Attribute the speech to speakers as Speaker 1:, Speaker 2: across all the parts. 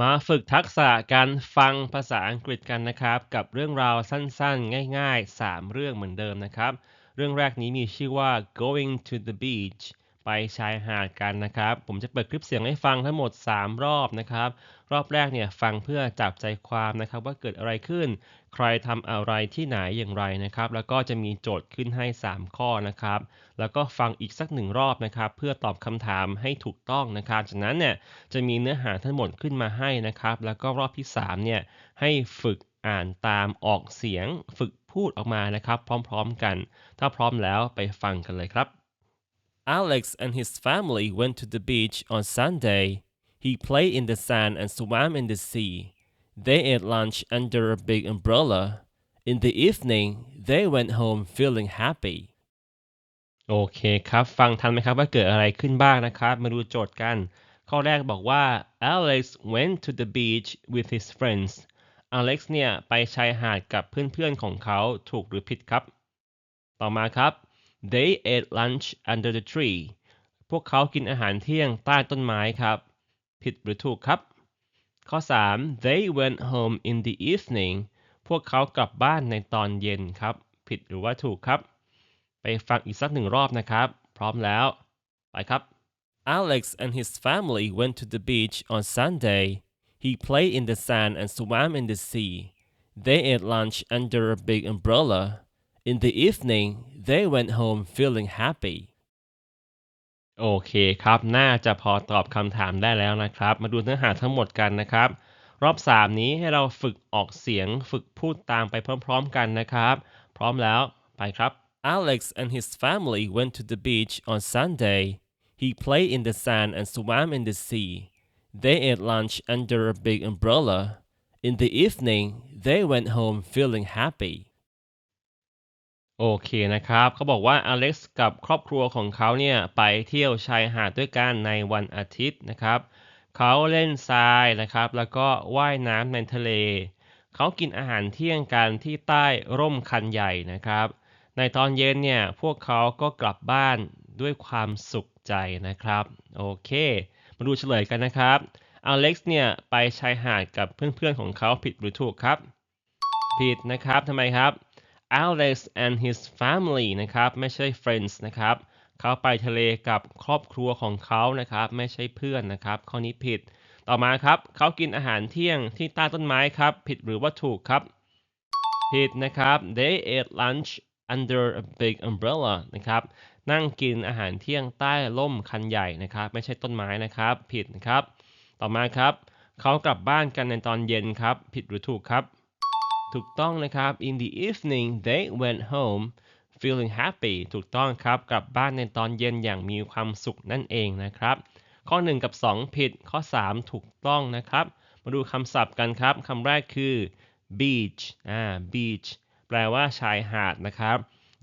Speaker 1: มาฝึกทักษะการฟังภาษาอังกฤษกันนะครับ กับเรื่องราวสั้นๆ ง่ายๆ 3 เรื่องเหมือนเดิมนะครับ เรื่องแรกนี้มีชื่อว่า going to the beach ไปชายหาดกันนะครับ ผมจะเปิดคลิปเสียงให้ฟังทั้งหมด 3 รอบนะครับ รอบแรกเนี่ยฟังเพื่อจับใจความนะครับ ว่าเกิดอะไรขึ้น ใครทำอะไรที่ไหนอย่างไรนะครับ แล้วก็จะมีโจทย์ขึ้นให้ 3 ข้อนะครับ แล้วก็ฟังอีกสักหนึ่งรอบนะครับ เพื่อตอบคำถามให้ถูกต้องนะครับ จากนั้นเนี่ยจะมีเนื้อหาทั้งหมดขึ้นมาให้นะครับ แล้วก็รอบที่3เนี่ยให้ฝึกอ่านตามออกเสียง ฝึกพูดออกมานะครับ พร้อม ๆ กัน ถ้าพร้อมแล้วไปฟังกันเลยครับ Alex and his family went to the beach on Sunday. He played in the sand and swam in the sea. They ate lunch under a big umbrella. In the evening, they went home feeling happy. โอเคครับ ฟังทันไหมครับว่าเกิดอะไรขึ้นบ้างนะครับ มาดูโจทย์กัน ข้อแรกบอกว่า Alex went to the beach with his friends Alex เนี่ยไปชายหาดกับเพื่อนๆของเขาถูกหรือผิดครับ ต่อมาครับ They ate lunch under the tree พวกเขากินอาหารเที่ยงใต้ต้นไม้ครับ ผิดหรือถูกครับ ข้อ 3 They went home in the evening พวกเขากลับบ้านในตอนเย็นครับ ผิดหรือว่าถูกครับ ไปฟังอีกสักหนึ่งรอบนะครับ พร้อมแล้ว ไปครับ Alex and his family went to the beach on Sunday. He played in the sand and swam in the sea. They ate lunch under a big umbrella. In the evening, they went home feeling happy. โอเคครับ น่าจะพอตอบคำถามได้แล้วนะครับ มาดูเนื้อหาทั้งหมดกันนะครับ รอบ 3 นี้ให้เราฝึกออกเสียง ฝึกพูดตามไปพร้อมๆกันนะครับ พร้อมแล้ว ไปครับ Alex and his family went to the beach on Sunday. He played in the sand and swam in the sea. They ate lunch under a big umbrella. In the evening, they went home feeling happy. โอเคนะครับ เขาบอกว่าอเล็กซ์กับครอบครัวของเขาเนี่ยไปเที่ยวชายหาดด้วยกันในวันอาทิตย์นะครับ เขาเล่นทรายนะครับ แล้วก็ว่ายน้ำในทะเล เขากินอาหารเที่ยงกันที่ใต้ร่มคันใหญ่นะครับ ในตอนเย็นเนี่ยพวกเขาก็กลับบ้านด้วยความสุขใจนะครับ โอเค มาดูเฉลยกันนะครับ อเล็กซ์เนี่ยไปชายหาดกับเพื่อนๆของเขาผิดหรือถูกครับ ผิดนะครับทำไมครับ Alex and his family นะครับ ไม่ใช่ friends นะครับ เขาไปทะเลกับครอบครัวของเขานะครับ ไม่ใช่เพื่อนนะครับ ข้อนี้ผิด ต่อมาครับ เขากินอาหารเที่ยงที่ใต้ต้นไม้ครับ ผิดหรือว่าถูกครับ ผิดนะครับ they ate lunch under a big umbrella นะครับ นั่งกินอาหารเที่ยงใต้ร่มคันใหญ่นะครับ ไม่ใช่ต้นไม้นะครับ ผิดนะครับ ต่อมาครับ เขากลับบ้านกันในตอนเย็นครับ ผิดหรือถูกครับ ถูกต้องนะครับ in the evening they went home feeling happy ถูกต้องครับ กลับบ้านในตอนเย็นอย่างมีความสุขนั่นเองนะครับ ข้อ 1 กับ 2 ผิด ข้อ 3 ถูกต้องนะครับ มาดูคำศัพท์กันครับ คำแรกคือ beach อ่า beach แปลว่าชายหาดนะครับ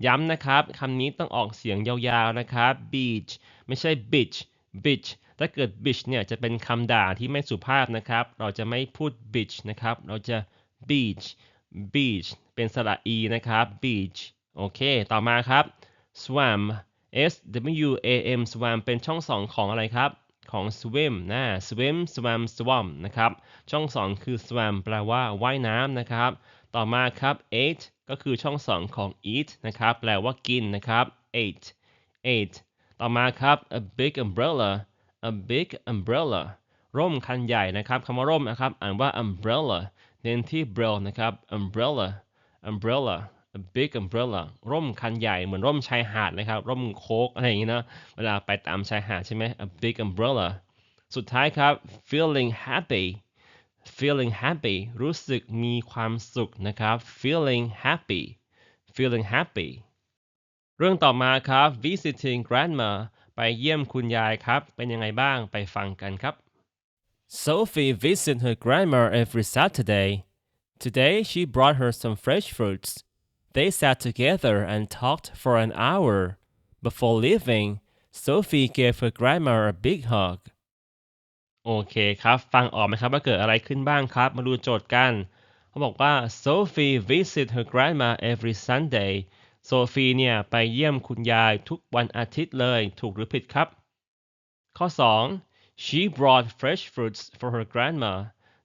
Speaker 1: ย้ำนะครับคำนี้ต้องออกเสียงยาวๆนะครับ beach ไม่ใช่ beach beach ถ้าเกิด beach เนี่ยจะเป็นคำด่าที่ไม่สุภาพนะครับ เราจะไม่พูด beach นะครับ เราจะ beach beach เป็นสระ e นะครับ beach โอเค ต่อมาครับ swam s w a m swam เป็นช่องสองของอะไรครับ ของ swim นะ swim swam swam นะครับ ช่องสองคือ swam แปลว่าว่ายน้ำนะครับ ต่อมาครับ eat ก็คือช่องสองของ eat นะครับ แปลว่ากินนะครับ ate ate ต่อมาครับ a big umbrella a big umbrella ร่มคันใหญ่นะครับคำว่าร่มนะครับ อ่านว่า umbrella เน้นที่ umbrella นะครับ umbrella umbrella a big umbrella ร่มคันใหญ่เหมือนร่มชายหาดนะครับ ร่มโคกอะไรอย่างนี้นะเวลาไปตามชายหาดใช่ไหม a big umbrella สุดท้ายครับ feeling happy feeling happy รู้สึกมีความสุขนะครับ feeling happy feeling happy เรื่องต่อมาครับ visiting grandma ไปเยี่ยมคุณยายครับ เป็นยังไงบ้างไปฟังกันครับ Sophie visits her grandma every Saturday. Today she brought her some fresh fruits. They sat together and talked for an hour. Before leaving, Sophie gave her grandma a big hug. โอเคครับ ฟังออกไหมครับว่าเกิดอะไรขึ้นบ้างครับ มาดูโจทย์กัน เขาบอกว่า Sophie visit her grandma every Sunday Sophie เนี่ยไปเยี่ยมคุณยายทุกวันอาทิตย์เลย ถูกหรือผิดครับ ข้อ 2 She brought fresh fruits for her grandma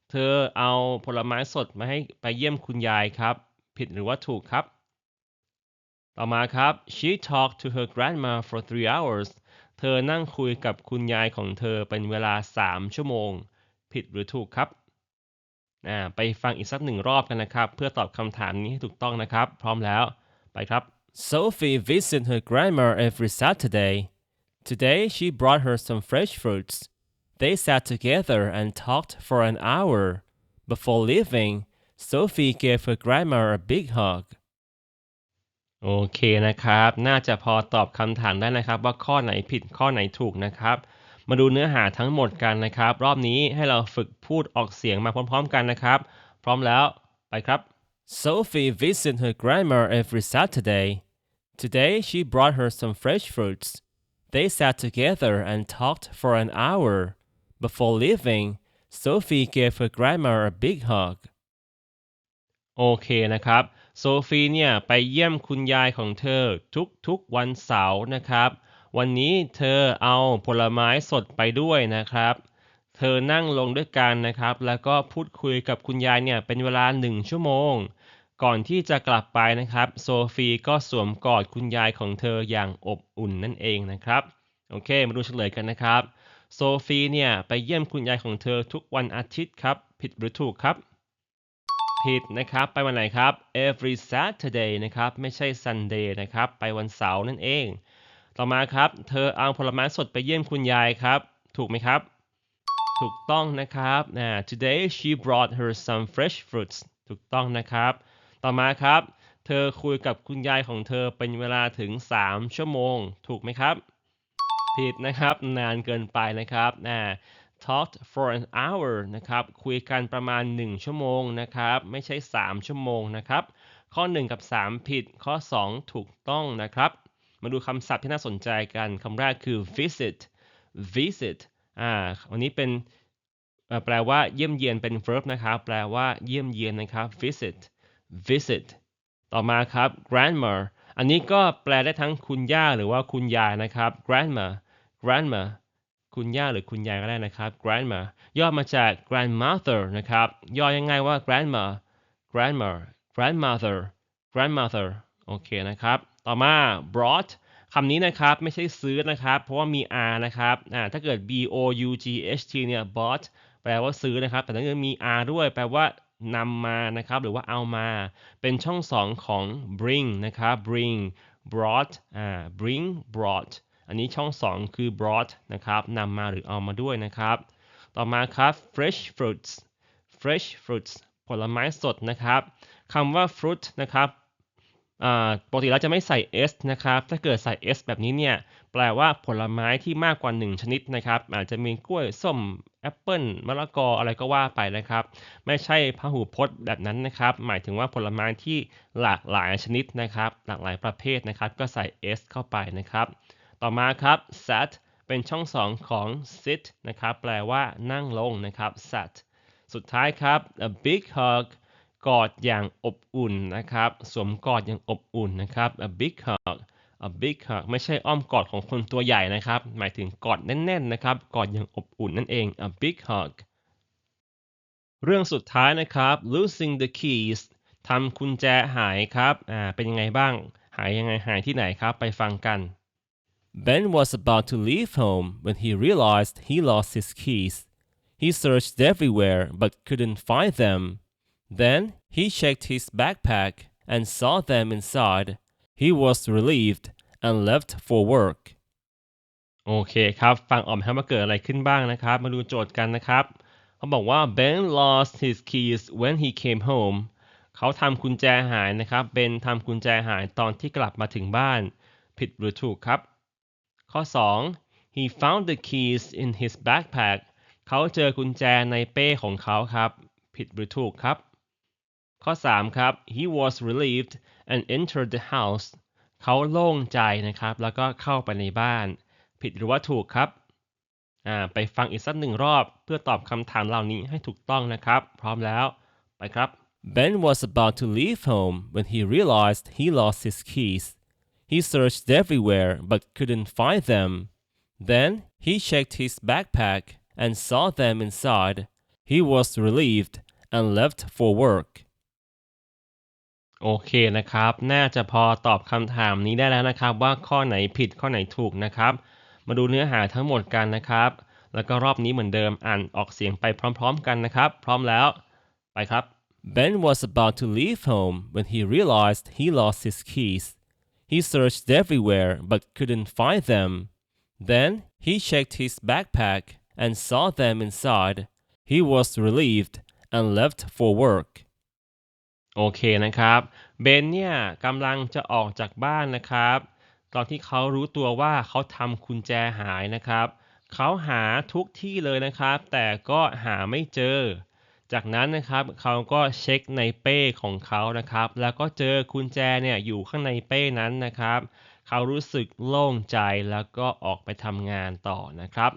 Speaker 1: เธอเอาผลไม้สดมาให้ไปเยี่ยมคุณยายครับ ผิดหรือว่าถูกครับ ต่อมาครับ she talked to her grandma for three hours เธอนั่งคุยกับคุณยายของเธอเป็นเวลา 3 ชั่วโมง ผิดหรือถูกครับอ่าไปฟังอีกสักหนึ่งรอบกันนะครับ เพื่อตอบคำถามนี้ให้ถูกต้องนะครับ พร้อมแล้ว ไปครับ
Speaker 2: Sophie visits her grandma every Saturday. Today she brought her some fresh fruits. They sat together and talked for an hour. Before leaving, Sophie gave her grandma a big hug.
Speaker 1: โอเคนะครับ น่าจะพอตอบคำถามได้นะครับ ว่าข้อไหนผิดข้อไหนถูกนะครับ มาดูเนื้อหาทั้งหมดกันนะครับ รอบนี้ให้เราฝึกพูดออกเสียงมาพร้อมๆกันนะครับ พร้อมแล้วไปครับ
Speaker 2: Sophie visits her grandma every Saturday. Today she brought her some fresh fruits. They sat together and talked for an hour. Before leaving, Sophie gave her grandma a big hug.
Speaker 1: โอเคนะครับ โซฟีเนี่ยไปเยี่ยมคุณยายของเธอทุกๆวันเสาร์นะครับ วันนี้เธอเอาผลไม้สดไปด้วยนะครับ เธอนั่งลงด้วยกันนะครับ แล้วก็พูดคุยกับคุณยายเนี่ยเป็นเวลาหนึ่งชั่วโมง ก่อนที่จะกลับไปนะครับ โซฟีก็สวมกอดคุณยายของเธออย่างอบอุ่นนั่นเองนะครับ โอเค มาดูเฉลยกันนะครับ โซฟีเนี่ยไปเยี่ยมคุณยายของเธอทุกวันอาทิตย์ครับ ผิดหรือถูกครับ ผิดนะครับ ไปวันไหนครับ every Saturday นะครับ ไม่ใช่ Sunday นะครับ ไปวันเสาร์นั่นเอง ต่อมาครับ เธอเอาผลไม้สดไปเยี่ยมคุณยายครับ ถูกไหมครับ ถูกต้องนะครับนะ today she brought her some fresh fruits ถูกต้องนะครับ ต่อมาครับ เธอคุยกับคุณยายของเธอเป็นเวลาถึง 3 ชั่วโมง ถูกไหมครับ ผิดนะครับ นานเกินไปนะครับนะ talked for an hour นะครับ คุยกันประมาณ 1 ชั่วโมงนะครับ ไม่ใช่ 3 ชั่วโมงนะครับ ข้อ 1 กับ 3 ผิด ข้อ 2 ถูกต้องนะครับ มาดูคำศัพท์ที่น่าสนใจกัน คำแรกคือ visit visit อ่า วันนี้เป็นแปลว่าเยี่ยมเยียนเป็น verb นะครับ แปลว่าเยี่ยมเยียนนะครับ visit visit ต่อมาครับ grandma อันนี้ก็แปลได้ทั้งคุณย่าหรือว่าคุณยายนะครับ grandma grandma คุณย่าหรือคุณยายก็ได้นะครับ grandma ย่อมาจาก grandmother นะครับ ย่อยังไงว่า grandma grandma grandmother grandmother โอเคนะครับ ต่อมา brought คำนี้นะครับไม่ใช่ซื้อนะครับ เพราะว่ามี r นะครับอ่าถ้าเกิด b o u g h t เนี่ย bought แปลว่าซื้อนะครับ แต่ถ้าเกิดมี r ด้วยแปลว่านำมานะครับ หรือว่าเอามา เป็นช่องสองของ bring นะครับ bring brought อ่า bring brought อันนี้ช่องสองคือ brought นะครับนำมาหรือเอามาด้วยนะครับ ต่อมาครับ fresh fruits fresh fruits ผลไม้สดนะครับคำว่า fruit นะครับปกติเราจะไม่ใส่ s นะครับ ถ้าเกิดใส่ s แบบนี้เนี่ย แปลว่าผลไม้ที่มากกว่า 1 ชนิดนะครับ อาจจะมีกล้วย ส้ม แอปเปิลมะละกอ อะไรก็ว่าไปนะครับ ไม่ใช่พหูพจน์แบบนั้นนะครับ หมายถึงว่าผลไม้ที่หลากหลายชนิดนะครับ หลากหลายประเภทนะครับ ก็ใส่ s เข้าไปนะครับ ต่อมาครับ sat เป็นช่องสองของ sit นะครับ แปลว่านั่งลงนะครับ sat สุดท้ายครับ a big hug กอดอย่างอบอุ่นนะครับ สวมกอดอย่างอบอุ่นนะครับ a big hug a big hug ไม่ใช่อ้อมกอดของคนตัวใหญ่นะครับ หมายถึงกอดแน่นๆนะครับ กอดอย่างอบอุ่นนั่นเอง a big hug เรื่องสุดท้ายนะครับ losing the keys ทำกุญแจหายครับ อ่า เป็นยังไงบ้าง หายยังไง หายที่ไหนครับ ไปฟังกัน
Speaker 2: Ben was about to leave home when he realized he lost his keys. He searched everywhere but couldn't find them. Then he checked his backpack and saw them inside. He was relieved and left for work.
Speaker 1: โอเคครับ ฟังออกไหมครับว่าเกิดอะไรขึ้นบ้างนะครับ มาดูโจทย์กันนะครับ เขาบอกว่า Ben lost his keys when he came home เขาทำกุญแจหายนะครับ Ben ทำกุญแจหายตอนที่กลับมาถึงบ้าน ผิดหรือถูกครับ ข้อ 2 he found the keys in his backpack เขาเจอกุญแจในเป้ของเขาครับ ผิดหรือถูกครับ ข้อ 3 ครับ he was relieved and entered the house เขาโล่งใจนะครับ แล้วก็เข้าไปในบ้าน ผิดหรือว่าถูกครับ ไปฟังอีกสักหนึ่งรอบเพื่อตอบคำถามเหล่านี้ให้ถูกต้องนะครับ พร้อมแล้ว ไปครับ
Speaker 2: Ben was about to leave home when he realized he lost his keys. He searched everywhere but couldn't find them. Then he checked his backpack and saw them inside. he was relieved and left for work.
Speaker 1: โอเคนะครับ น่าจะพอตอบคำถามนี้ได้แล้วนะครับ ว่าข้อไหนผิดข้อไหนถูกนะครับ มาดูเนื้อหาทั้งหมดกันนะครับ แล้วก็รอบนี้เหมือนเดิมอ่านออกเสียงไปพร้อม ๆ กันนะครับ พร้อมแล้ว ไปครับ
Speaker 2: Ben was about to leave home when he realized he lost his keys. He searched everywhere but couldn't find them. Then he checked his backpack and saw them inside. He was relieved and left for work.
Speaker 1: โอเคนะครับเบนเนี่ยกำลังจะออกจากบ้านนะครับ ตอนที่เขารู้ตัวว่าเขาทำกุญแจหายนะครับ เขาหาทุกที่เลยนะครับ แต่ก็หาไม่เจอ จากนั้นนะครับเขาก็เช็คในเป้ของเขานะครับ แล้วก็เจอกุญแจเนี่ยอยู่ข้างในเป้นั้นนะครับ เขารู้สึกโล่งใจแล้วก็ออกไปทำงานต่อนะครับ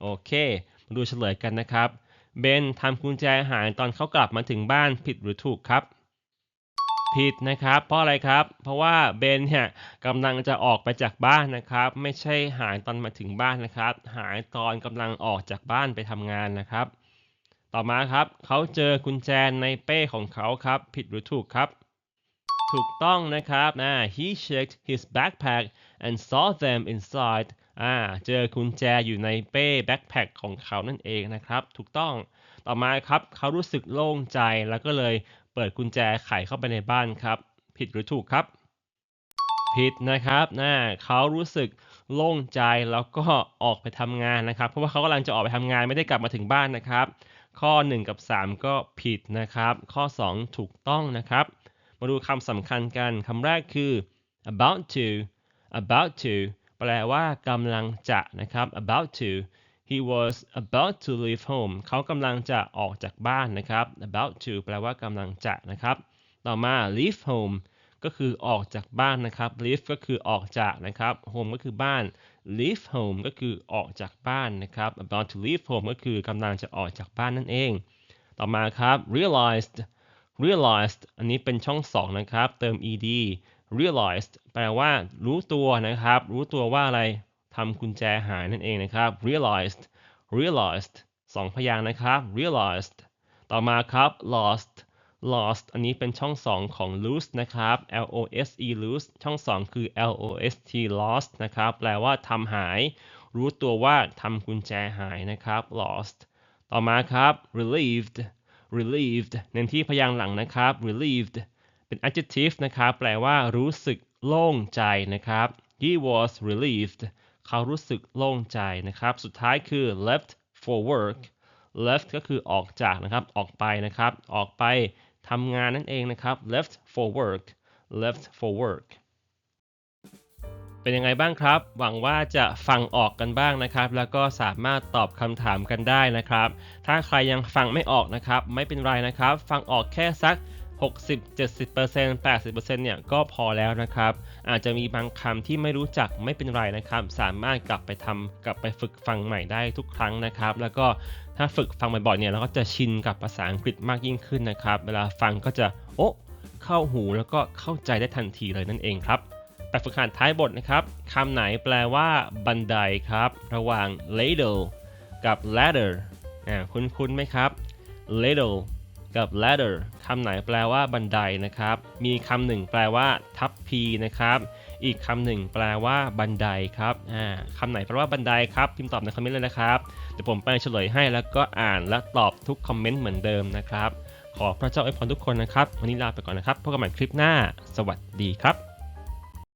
Speaker 1: โอเค มาดูเฉลยกันนะครับ เบนทำกุญแจหายตอนเขากลับมาถึงบ้านผิดหรือถูกครับผิดนะครับ เพราะอะไรครับ เพราะว่าเบนเนี่ยกำลังจะออกไปจากบ้านนะครับ ไม่ใช่หายตอนมาถึงบ้านนะครับ หายตอนกำลังออกจากบ้านไปทำงานนะครับ ต่อมาครับ เขาเจอกุญแจในเป้ของเขาครับ ผิดหรือถูกครับ ถูกต้องนะครับนะ he checked his backpack and saw them inside อ่าเจอกุญแจอยู่ในเป้ backpack ของเขานั่นเองนะครับ ถูกต้องต่อมาครับ เขารู้สึกโล่งใจแล้วก็เลยเปิดกุญแจไขเข้าไปในบ้านครับ ผิดหรือถูกครับ ผิดนะครับนะเขารู้สึกโล่งใจแล้วก็ออกไปทำงานนะครับ เพราะว่าเขากำลังจะออกไปทำงานไม่ได้กลับมาถึงบ้านนะครับ ข้อ 1 กับ 3 ก็ผิดนะครับ ข้อ 2 ถูกต้องนะครับ มาดูคำสำคัญกันคำแรกคือ about to about to แปลว่ากำลังจะนะครับ about to he was about to leave home เขากำลังจะออกจากบ้านนะครับ about to แปลว่ากำลังจะนะครับ ต่อมา leave home ก็คือออกจากบ้านนะครับ leave ก็คือออกจากนะครับ home ก็คือบ้าน leave home ก็คือออกจากบ้านนะครับ about to leave home ก็คือกำลังจะออกจากบ้านนั่นเอง ต่อมาครับ realized realized อันนี้เป็นช่องสองนะครับ เติม ed realized แปลว่ารู้ตัวนะครับ รู้ตัวว่าอะไรทำกุญแจหายนั่นเองนะครับ realized realized สองพยางค์นะครับ realized ต่อมาครับ lost lost อันนี้เป็นช่องสองของ lose นะครับ l o s e lose ช่องสองคือ l o s t lost นะครับ แปลว่าทำหาย รู้ตัวว่าทำกุญแจหายนะครับ lost ต่อมาครับ relieved relieved เน้นที่พยางค์หลังนะครับ relieved เป็น adjective นะครับ แปลว่ารู้สึกโล่งใจนะครับ he was relieved เขารู้สึกโล่งใจนะครับ สุดท้ายคือ left for work left ก็คือออกจากนะครับ ออกไปนะครับ ออกไป ทำงานนั่นเองนะครับ left for work left for work เป็นยังไงบ้างครับ หวังว่าจะฟังออกกันบ้างนะครับ แล้วก็สามารถตอบคำถามกันได้นะครับ ถ้าใครยังฟังไม่ออกนะครับ ไม่เป็นไรนะครับ ฟังออกแค่สัก 60 70% 80%เนี่ยก็พอแล้วนะครับ อาจจะมีบางคำที่ไม่รู้จักไม่เป็นไรนะครับ สามารถกลับไปทำกลับไปฝึกฟังใหม่ได้ทุกครั้งนะครับ แล้วก็ถ้าฝึกฟังบ่อยๆเนี่ยเราก็จะชินกับภาษาอังกฤษมากยิ่งขึ้นนะครับ เวลาฟังก็จะโอ้เข้าหูแล้วก็เข้าใจได้ทันทีเลยนั่นเองครับแบบฝึกหัดท้ายบทนะครับคำไหนแปลว่าบันไดครับ ระหว่าง ladle กับ ladder อ่าคุ้นๆไหมครับ ladle กับ ladder คำไหนแปลว่าบันไดนะครับ มีคำหนึ่งแปลว่า ทัพพีนะครับ อีกคำหนึ่งแปลว่าบันไดครับอ่าคำไหนแปลว่าบันไดครับ พิมพ์ตอบในคอมเมนต์เลยนะครับ เดี๋ยวผมไปเฉลยให้แล้วก็อ่านและตอบทุกคอมเมนต์เหมือนเดิมนะครับ ขอพระเจ้าอวยพรทุกคนนะครับ วันนี้ลาไปก่อนนะครับ พบกันใหม่คลิปหน้า สวัสดีครับ